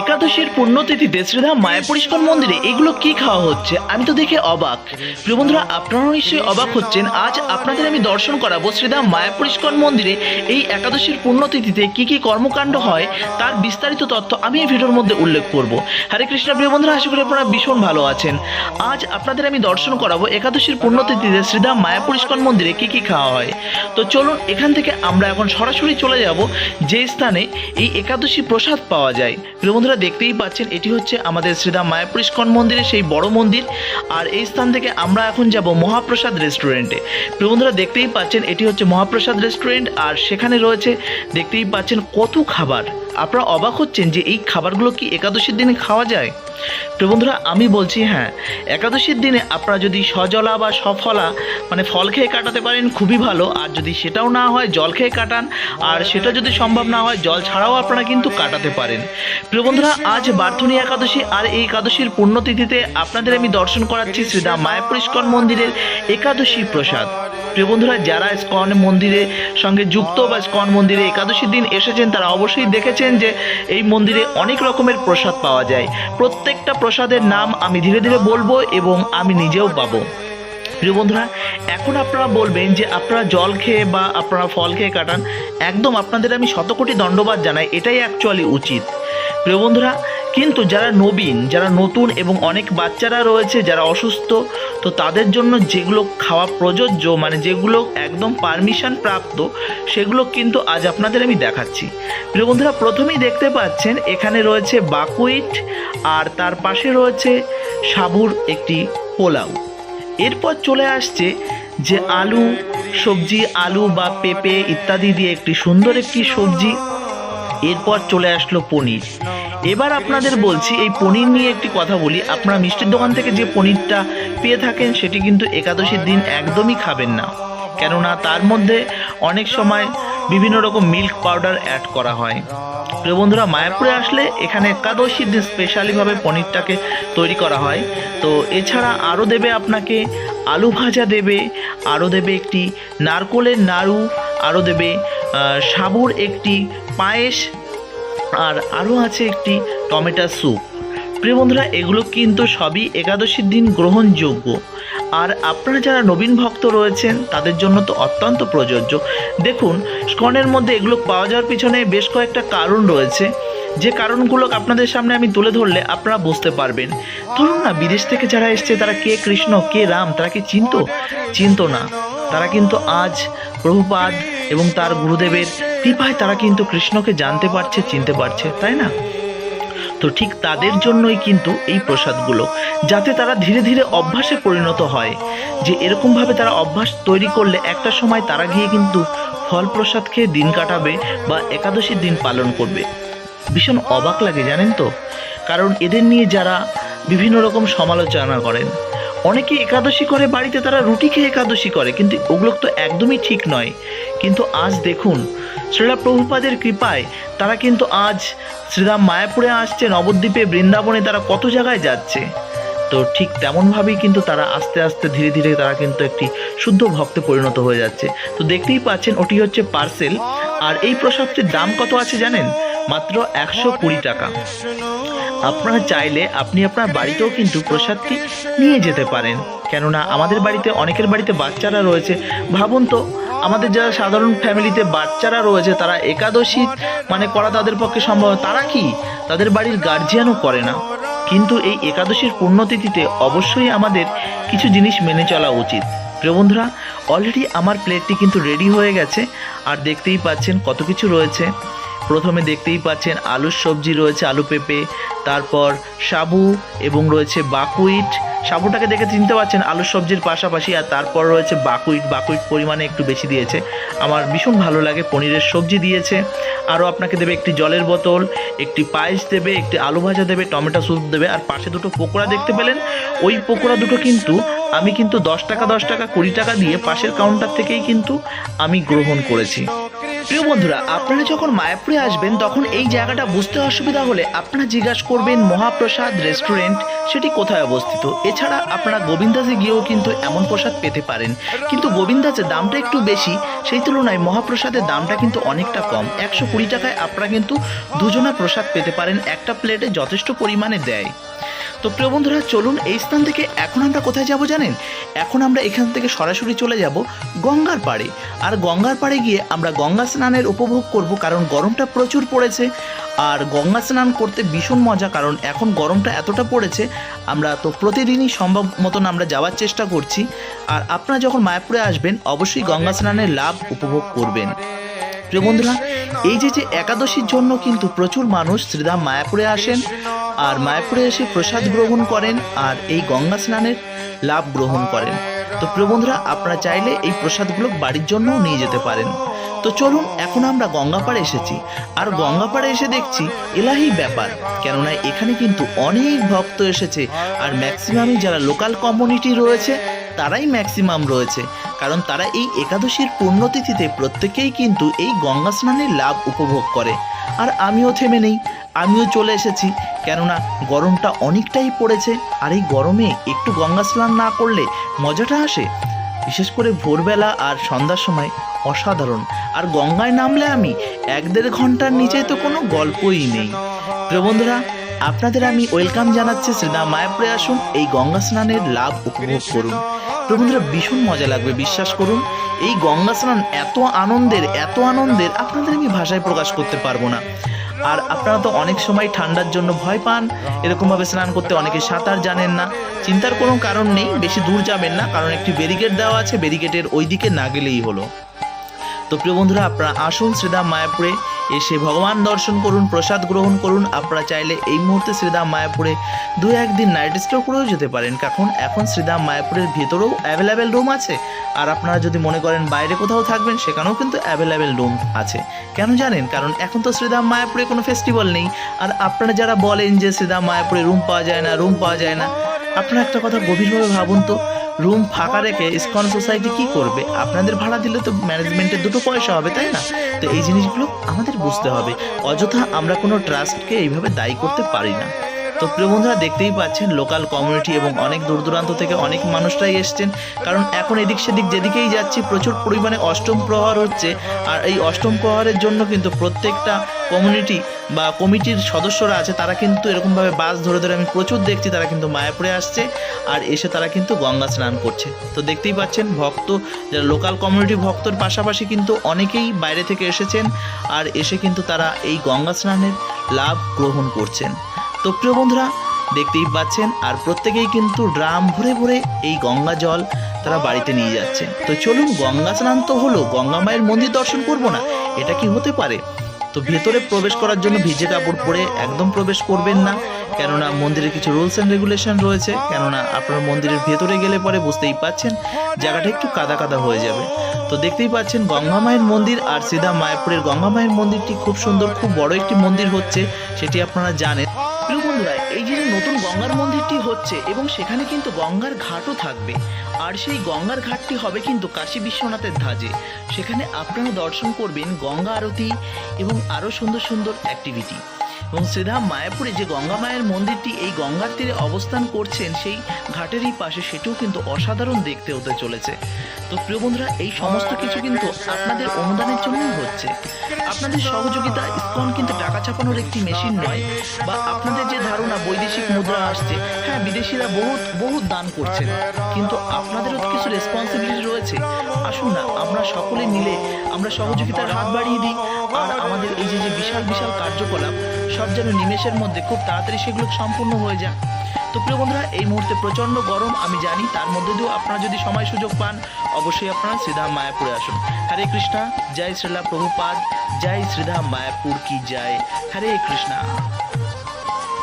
একাদশীর পুণ্যতিথিতে শ্রীধাম মায়াপুর ইস্কন মন্দিরে এগুলো কি খাওয়া হচ্ছে? আমি তো দেখে অবাক। প্রিয় বন্ধুরা, আপনারাও নিশ্চয়ই অবাক হচ্ছেন। আজ আপনাদের আমি দর্শন করাবো শ্রীধাম মায়াপুর ইস্কন মন্দিরে এই একাদশীর পুণ্যতিথিতে কি কি কর্মকাণ্ড হয়, তার বিস্তারিত তথ্য আমি এই ভিডিওর মধ্যে উল্লেখ করব। হরে কৃষ্ণ, প্রিয় বন্ধুরা, আশা করি আপনারা ভীষণ ভালো আছেন। আজ আপনাদের আমি দর্শন করাবো একাদশীর পুণ্যতিথিতে শ্রীধাম মায়াপুর ইস্কন মন্দিরে কি কি খাওয়া হয়। তো চলুন, এখান থেকে আমরা এখন সরাসরি চলে যাব যে স্থানে এই একাদশী প্রসাদ পাওয়া যায়। প্রিয় বন্ধুরা, দেখতেই পাচ্ছেন, এটি হচ্ছে আমাদের শ্রীধাম মায়াপুর ইস্কন মন্দিরের সেই বড় মন্দির। আর এই স্থান থেকে আমরা এখন যাব মহাপ্রসাদ রেস্টুরেন্টে। প্রিয় বন্ধুরা, দেখতেই পাচ্ছেন, এটি হচ্ছে মহাপ্রসাদ রেস্টুরেন্ট। আর সেখানে রয়েছে, দেখতেই পাচ্ছেন, কত খাবার। আপনারা অবাক হচ্ছেন যে এই খাবারগুলো কি একাদশীর দিনে খাওয়া যায়? তো বন্ধুরা, আমি বলছি হ্যাঁ একাদশীর দিনে আপনারা যদি সজলা বা সফলা মানে ফল খেয়ে কাটাতে পারেন, খুবই ভালো। আর যদি সেটাও না হয়, জল খেয়ে কাটান। আর সেটা যদি সম্ভব না হয়, জল ছাড়াও আপনারা কিন্তু কাটাতে পারেন। প্রিয় বন্ধুরা, আজ বার্থনী একাদশী আর এই একাদশীর পুণ্যতিথিতে আপনাদের আমি দর্শন করাচ্ছি শ্রীধাম মায়াপুর মন্দিরের একাদশী প্রসাদ। প্রিয় বন্ধুরা, যারা স্কন মন্দিরের সঙ্গে যুক্ত বা স্কন মন্দিরে একাদশীর দিন এসেছেন, তারা অবশ্যই দেখেছেন যে এই মন্দিরে অনেক রকমের প্রসাদ পাওয়া যায়। প্রত্যেকটা প্রসাদের নাম আমি ধীরে ধীরে বলব এবং আমি নিজেও পাবো। প্রিয় বন্ধুরা, এখন আপনারা বলবেন যে আপনারা জল খেয়ে বা আপনারা ফল খেয়ে কাটান, একদম আপনাদের আমি শতকোটি দণ্ডবাদ জানাই, এটাই অ্যাকচুয়ালি উচিত। প্রিয় বন্ধুরা কিন্তু যারা নবীন, যারা নতুন এবং অনেক বাচ্চারা রয়েছে, যারা অসুস্থ, তো তাদের জন্য যেগুলো খাওয়া প্রযোজ্য মানে যেগুলো একদম পারমিশন প্রাপ্ত, সেগুলো কিন্তু আজ আপনাদের আমি দেখাচ্ছি। প্রিয় বন্ধুরা, প্রথমেই দেখতে পাচ্ছেন, এখানে রয়েছে বাকুইট, আর তার পাশে রয়েছে সাবুর একটি পোলাও। এরপর চলে আসছে যে আলু, সবজি, আলু বা পেঁপে ইত্যাদি দিয়ে একটি সুন্দর একটি সবজি। এরপর চলে আসলো পনির। এবার আপনাদের বলছি, এই পনির নিয়ে একটি কথা বলি। আপনারা মিষ্টির দোকান থেকে যে পনিরটা পেয়ে থাকেন, সেটি কিন্তু একাদশীর দিন একদমই খাবেন না। কেননা তার মধ্যে অনেক সময় বিভিন্ন রকম মিল্ক পাউডার অ্যাড করা হয়। প্রিয় বন্ধুরা, মায়াপুরে আসলে এখানে একাদশীর দিন স্পেশালিভাবে পনিরটাকে তৈরি করা হয়। তো এছাড়া আরও দেবে আপনাকে আলু ভাজা দেবে, আরও দেবে একটি নারকোলের নাড়ু, আরও দেবে সাবুর একটি পায়েস আর আরও আছে একটি টমেটো স্যুপ। প্রিয় বন্ধুরা, এগুলো কিন্তু সবই একাদশীর দিন গ্রহণযোগ্য। আর আপনারা যারা নবীন ভক্ত রয়েছেন, তাদের জন্য তো অত্যন্ত প্রযোজ্য। দেখুন, স্কনের মধ্যে এগুলো পাওয়া যাওয়ার পিছনে বেশ কয়েকটা কারণ রয়েছে। যে কারণগুলো আপনাদের সামনে আমি তুলে ধরলে আপনারা বুঝতে পারবেন। ধরুন না, বিদেশ থেকে যারা এসছে, তারা কে কৃষ্ণ, কে রাম, তারা কি চিনতো? চিনতো না। তারা কিন্তু আজ প্রভুপাদ এবং তার গুরুদেবের কৃপায় তারা কিন্তু কৃষ্ণকে জানতে পারছে, চিনতে পারছে, তাই না? তো ঠিক তাদের জন্যই কিন্তু এই প্রসাদগুলো, যাতে তারা ধীরে ধীরে অভ্যাসে পরিণত হয়। যে এরকমভাবে তারা অভ্যাস তৈরি করলে একটা সময় তারা গিয়ে কিন্তু ফল প্রসাদ খেয়ে দিন কাটাবে বা একাদশীর দিন পালন করবে। ভীষণ অবাক লাগে, জানেন তো? কারণ এদের নিয়ে যারা বিভিন্ন রকম সমালোচনা করেন অনেকে একাদশী করে, বাড়িতে তারা রুটি খেয়ে একাদশী করে, কিন্তু ওগুলো তো একদমই ঠিক নয়। কিন্তু আজ দেখুন, শ্রীলা প্রভুপাদের কৃপায় তারা কিন্তু আজ শ্রীরাম মায়াপুরে আসছে, নবদ্বীপে বৃন্দাবনে তারা কত জায়গায় যাচ্ছে। তো ঠিক তেমনভাবেই কিন্তু তারা আস্তে আস্তে ধীরে ধীরে তারা কিন্তু একটি শুদ্ধ ভক্তে পরিণত হয়ে যাচ্ছে। তো দেখতেই পাচ্ছেন, ওটি হচ্ছে পার্সেল। আর এই প্রসাদটির দাম কত আছে জানেন? মাত্র একশো কুড়ি টাকা। আপনারা চাইলে আপনি আপনার বাড়িতেও কিন্তু প্রসাদটি নিয়ে যেতে পারেন। কেননা আমাদের বাড়িতে, অনেকের বাড়িতে বাচ্চারা রয়েছে। ভাবুন তো, আমাদের যারা সাধারণ ফ্যামিলিতে বাচ্চারা রয়েছে, তারা একাদশী মানে করা তাদের পক্ষে সম্ভব। তারা কি? তাদের বাড়ির গার্জিয়ানও করে না। কিন্তু এই একাদশীর পুণ্যতিথিতে অবশ্যই আমাদের কিছু জিনিস মেনে চলা উচিত। প্রিয় বন্ধুরা অলরেডি আমার প্লেটটি কিন্তু রেডি হয়ে গেছে। আর দেখতেই পাচ্ছেন কত কিছু রয়েছে। প্রথমে দেখতেই পাচ্ছেন আলুর সবজি রয়েছে আলু পেঁপে, তারপর সাবু এবং রয়েছে বাকুইট। সাবুটাকে দেখে চিনতে পারছেন আলুর সবজির পাশাপাশি আর তারপর রয়েছে বাকুইট। বাকুইট পরিমাণে একটু বেশি দিয়েছে। আমার ভীষণ ভালো লাগে, পনিরের সবজি দিয়েছে। আরও আপনাকে দেবে একটি জলের বোতল, একটি পায়েস দেবে, একটি আলু ভাজা দেবে, টমেটো স্যুপ দেবে, আর পাশে দুটো পকোড়া দেখতে পেলেন। ওই পকোড়া দুটো কিন্তু আমি কিন্তু দশ টাকা দশ টাকা, কুড়ি টাকা দিয়ে পাশের কাউন্টার থেকেই কিন্তু আমি গ্রহণ করেছি। প্রিয় বন্ধুরা, আপনারা যখন মায়াপুরে আসবেন, তখন এই জায়গাটা বুঝতে অসুবিধা হলে আপনারা জিজ্ঞাসা করবেন, মহাপ্রসাদ রেস্টুরেন্ট, সেটি কোথায় অবস্থিত? এছাড়া আপনারা গোবিন্দাসে গিয়েও কিন্তু এমন প্রসাদ পেতে পারেন। কিন্তু গোবিন্দাসের দামটা একটু বেশি, সেই তুলনায় মহাপ্রসাদের দামটা কিন্তু অনেকটা কম। একশো কুড়ি টাকায় আপনারা কিন্তু দুজনা প্রসাদ পেতে পারেন, একটা প্লেটে যথেষ্ট পরিমাণে দেয়। তো প্রিয় বন্ধুরা, চলুন এই স্থান থেকে এখন আমরা কোথায় যাব জানেন? এখন আমরা এখান থেকে সরাসরি চলে যাব গঙ্গার পাড়ে। আর গঙ্গার পাড়ে গিয়ে আমরা গঙ্গা স্নানের উপভোগ করব কারণ গরমটা প্রচুর পড়েছে। আর গঙ্গা স্নান করতে ভীষণ মজা কারণ এখন গরমটা এতটা পড়েছে, আমরা তো প্রতিদিনই সম্ভব মতন আমরা যাওয়ার চেষ্টা করছি। আর আপনারা যখন মায়াপুরে আসবেন, অবশ্যই গঙ্গা স্নানের লাভ উপভোগ করবেন। প্রিয় বন্ধুরা, এই যে যে একাদশীর জন্য কিন্তু প্রচুর মানুষ শ্রীধাম মায়াপুরে আসেন আর মায়াপুরে এসে প্রসাদ গ্রহণ করেন আর এই গঙ্গা স্নানের লাভ গ্রহণ করেন। তো প্রিয় বন্ধুরা, আপনারা চাইলে এই প্রসাদগুলো বাড়ির জন্যও নিয়ে যেতে পারেন। তো চলুন, এখন আমরা গঙ্গাপাড়ে এসেছি। আর গঙ্গাপাড়ে এসে দেখছি এলাহি ব্যাপার, কেননা এখানে কিন্তু অনেক ভক্ত এসেছে। আর ম্যাক্সিমামই যারা লোকাল কমিউনিটি রয়েছে, তারাই ম্যাক্সিমাম রয়েছে। কারণ তারা এই একাদশীর পুণ্যতিথিতে প্রত্যেকেই কিন্তু এই গঙ্গা স্নানের লাভ উপভোগ করে। আর আমিও থেমে নেই, আমিও চলে এসেছি, কেননা গরমটা অনেকটাই পড়েছে, আর এই গরমে একটু গঙ্গা স্নান না করলে মজাটা আসে। বিশেষ করে ভোরবেলা আর সন্ধ্যার সময় অসাধারণ। আর গঙ্গায় নামলে আমি এক দেড় ঘণ্টার নিচে তো কোনো গল্পই নেই। প্রিয় বন্ধুরা, আপনাদের আমি ওয়েলকাম জানাচ্ছি শ্রীদা মায়াপুরে আসুন, এই গঙ্গা স্নানের লাভ উপভোগ করুন। প্রিয় বন্ধুরা ভীষণ মজা লাগবে, বিশ্বাস করুন। এই গঙ্গা স্নান এত আনন্দের এত আনন্দের, আপনাদের আমি ভাষায় প্রকাশ করতে পারব না। আর আপনারা তো অনেক সময় ঠান্ডার জন্য ভয় পান, এরকমভাবে স্নান করতে অনেকে সাঁতার জানেন না। চিন্তার কোনো কারণ নেই, বেশি দূর যাবেন না, কারণ একটি ব্যারিকেড দেওয়া আছে, ব্যারিকেডের ওই দিকে না গেলেই হলো। তো প্রিয় বন্ধুরা, আপনারা আসুন শ্রীধাম মায়াপুরে এসে ভগবান দর্শন করুন, প্রসাদ গ্রহণ করুন। আপনারা চাইলে এই মুহূর্তে শ্রীধাম মায়াপুরে দু একদিন নাইট স্টে করেও যেতে পারেন। কারণ এখন শ্রীধাম মায়াপুরের ভেতরেও অ্যাভেলেবেল রুম আছে। আর আপনারা যদি মনে করেন বাইরে কোথাও থাকবেন, সেখানেও কিন্তু অ্যাভেলেবেল রুম আছে। কেন জানেন? কারণ এখন তো শ্রীধাম মায়াপুরে কোনো ফেস্টিভ্যাল নেই। আর আপনারা যারা বলেন যে শ্রীধাম মায়াপুরে রুম পাওয়া যায় না রুম পাওয়া যায় না, আপনারা একটা কথা গভীরভাবে ভাবুন তো। রুম ফাঁকা রেখে ইসকন সোসাইটি কি করবে? আপনাদের ভাড়া দিলে তো ম্যানেজমেন্টের দুটো পয়সা হবে, তাই না? তো এই জিনিসগুলো আমাদের বুঝতে হবে। অযথা আমরা কোনো ট্রাস্টকে এইভাবে দায়ী করতে পারি না। তো প্রিয় বন্ধুরা, দেখতেই পাচ্ছেন লোকাল কমিউনিটি এবং অনেক দূর দূরান্ত থেকে অনেক মানুষরাই এসছেন। কারণ এখন এদিক সেদিক যেদিকেই যাচ্ছি, প্রচুর পরিমাণে অষ্টম প্রহর হচ্ছে। আর এই অষ্টম প্রহরের জন্য কিন্তু প্রত্যেকটা কমিউনিটি বা কমিটির সদস্যরা আছে, তারা কিন্তু এরকমভাবে বাস ধরে ধরে আমি প্রচুর দেখছি, তারা কিন্তু মায়াপুরে আসছে আর এসে তারা কিন্তু গঙ্গা স্নান করছে। তো দেখতেই পাচ্ছেন, ভক্ত, যারা লোকাল কমিউনিটি ভক্তর পাশাপাশি কিন্তু অনেকেই বাইরে থেকে এসেছেন আর এসে কিন্তু তারা এই গঙ্গা স্নানের লাভ গ্রহণ করছেন। তো প্রিয় বন্ধুরা, দেখতেই পাচ্ছেন, আর প্রত্যেকেই কিন্তু ড্রাম ভরে ভরে এই গঙ্গা জল তারা বাড়িতে নিয়ে যাচ্ছে। তো চলুন, গঙ্গা স্নান তো হলো, গঙ্গা মায়ের মন্দির দর্শন করব না, এটা কি হতে পারে? তো ভেতরে প্রবেশ করার জন্য ভিজে কাপড় পরে একদম প্রবেশ করবেন না, কেননা মন্দিরের কিছু রুলস অ্যান্ড রেগুলেশন রয়েছে, কেননা আপনারা মন্দিরের ভেতরে গেলে পরে বুঝতেই পাচ্ছেন, জায়গাটা একটু কাদা কাদা হয়ে যাবে। তো দেখতেই পাচ্ছেন, গঙ্গা মায়ের মন্দির আর সিধা মায়াপুরের গঙ্গা মায়ের মন্দিরটি খুব সুন্দর, খুব বড় একটি মন্দির হচ্ছে, সেটি আপনারা জানেন। যে নতুন গঙ্গার মন্দিরটি হচ্ছে এবং সেখানে কিন্তু গঙ্গার ঘাটও থাকবে। আর সেই গঙ্গার ঘাটটি হবে কিন্তু কাশী বিশ্বনাথের ধাজে সেখানে আপনারা দর্শন করবেন গঙ্গা আরতি এবং আরও সুন্দর সুন্দর অ্যাক্টিভিটি এবং শ্রীধাম মায়াপুরে যে গঙ্গা মায়ের মন্দিরটি, এই গঙ্গার তীরে অবস্থান করছেন, সেই ঘাটেরই পাশে সেটিও কিন্তু অসাধারণ দেখতে হতে চলেছে। তো প্রিয় বন্ধুরা, এই সমস্ত কিছু কিন্তু আপনাদের অনুদানের জন্যই হচ্ছে। আপনাদের সহযোগিতা, ইসকন কিন্তু টাকা ছাপানোর একটি মেশিন নয়, বা আপনাদের যে ধারণা, বৈদেশিক মুদ্রা আসছে হ্যাঁ বিদেশিরা বহুত বহুত দান করছেন। কিন্তু আপনাদেরও কিছু রেসপন্সিবিলিটি রয়েছে। আসুন না, আমরা সকলে মিলে আমরা সহযোগিতার হাত বাড়িয়ে দিই, আর আমাদের এই যে যে বিশাল বিশাল কার্যকলাপ সব যেন নিমেষের মধ্যে খুব তাড়াতাড়ি সেগুলো সম্পূর্ণ হয়ে যায় তো প্রিয় বন্ধুরা, এই মুহূর্তে প্রচণ্ড গরম, আমি জানি, তার মধ্যে দিয়েও আপনারা যদি সময় সুযোগ পান, অবশ্যই আপনারা শ্রীধাম মায়াপুরে আসুন। হরে কৃষ্ণা, জয় শ্রীলা প্রভুপাদ, জয় শ্রীধাম মায়াপুর কি জয়। হরে কৃষ্ণা।